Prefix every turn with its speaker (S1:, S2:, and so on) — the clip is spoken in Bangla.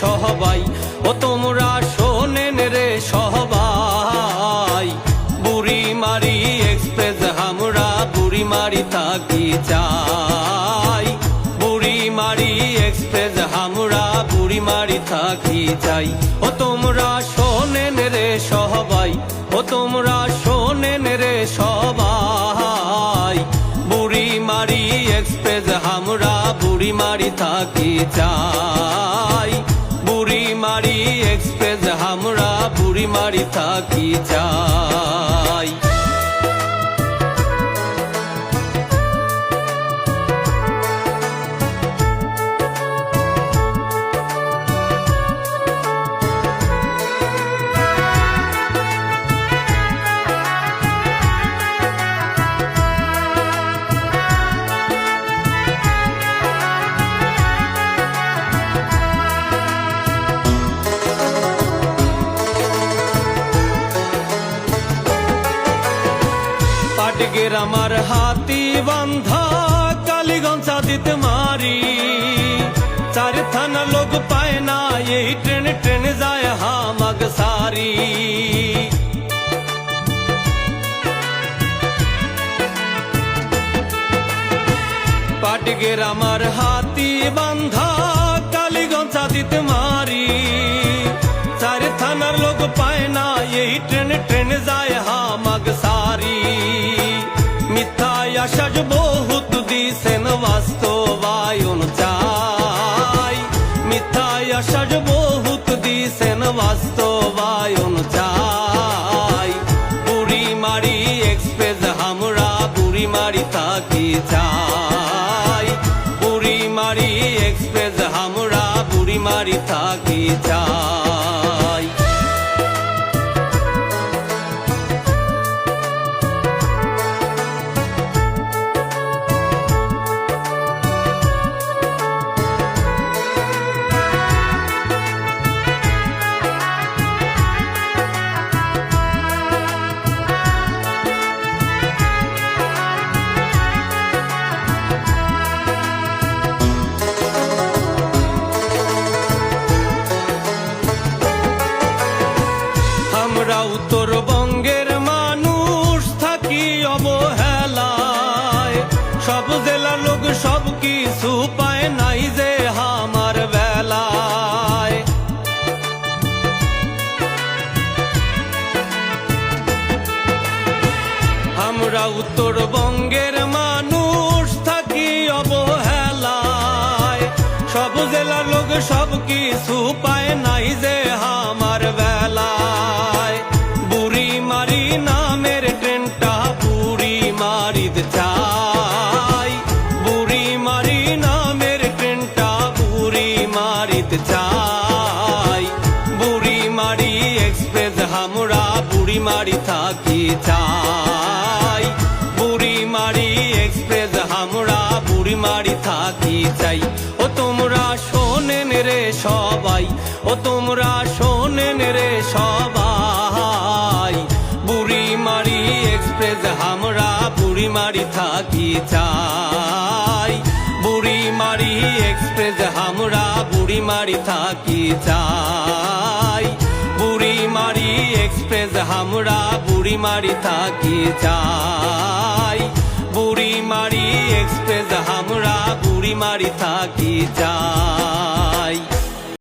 S1: সহবাই, ও তোমরা শোনেন রে সহবাই। বুড়ি মারি এক্সপ্রেস, আমরা বুড়ি মারি থাকি যাই বুড়ি মারি এক্সপ্রেস, আমরা বুড়ি মারি থাকি যাই ও তোমরা শোনেন রে সহবাই, ও তোমরা শোনেন রে সবাই বুড়ি মারি এক্সপ্রেস, আমরা বুড়ি মারি থাকি চাই। মারি থাকি চাই পাটগের আমার হাতি বান্ধা কালীগঞ্জ দিতে মারি চার থানা লোক পায় না এই ট্রেন ট্রেন যায় হামাগ সারি পাটগের আমার হাতি বান্ধা কালীগঞ্জ দিতে মারি চার থানার লোক পায় না এই ট্রেন ট্রেন আশাজ বহুত দিছেন বাস্তবায়ন চাই। মিথ্যায় আশাজ বহুত দিছেন বাস্তবায়ন চাই। বুড়ি মারি এক্সপ্রেস, আমরা বুড়ি মারি থাকি চাই। বুড়ি মারি এক্সপ্রেস, আমরা বুড়ি মারি থাকি চাই। উত্তরবঙ্গের মানুষ থাকি অবহেলায়। সব জেলার লোক সব কিছু পায় নাই যে আমার বেলায়। বুড়ি মারি নামের ট্রেনটা বুড়ি মারিদ চাই। বুড়ি মারি নামের ট্রেনটা বুড়ি মারিদ চাই। বুড়ি মারি এক্সপ্রেস আমরা বুড়ি মারি থাকি চাই। মারি থাকি চাই। ও তোমরা শোনেন রে সবাই, ও তোমরা শোনেন রে সবাই। বুড়ি মারি এক্সপ্রেস, আমরা বুড়ি মারি থাকি চাই। বুড়ি মারি এক্সপ্রেস, আমরা বুড়ি মারি থাকি চাই। বুড়ি মারি এক্সপ্রেস, আমরা বুড়ি মারি থাকি চাই। মারি মারি থাকি চাই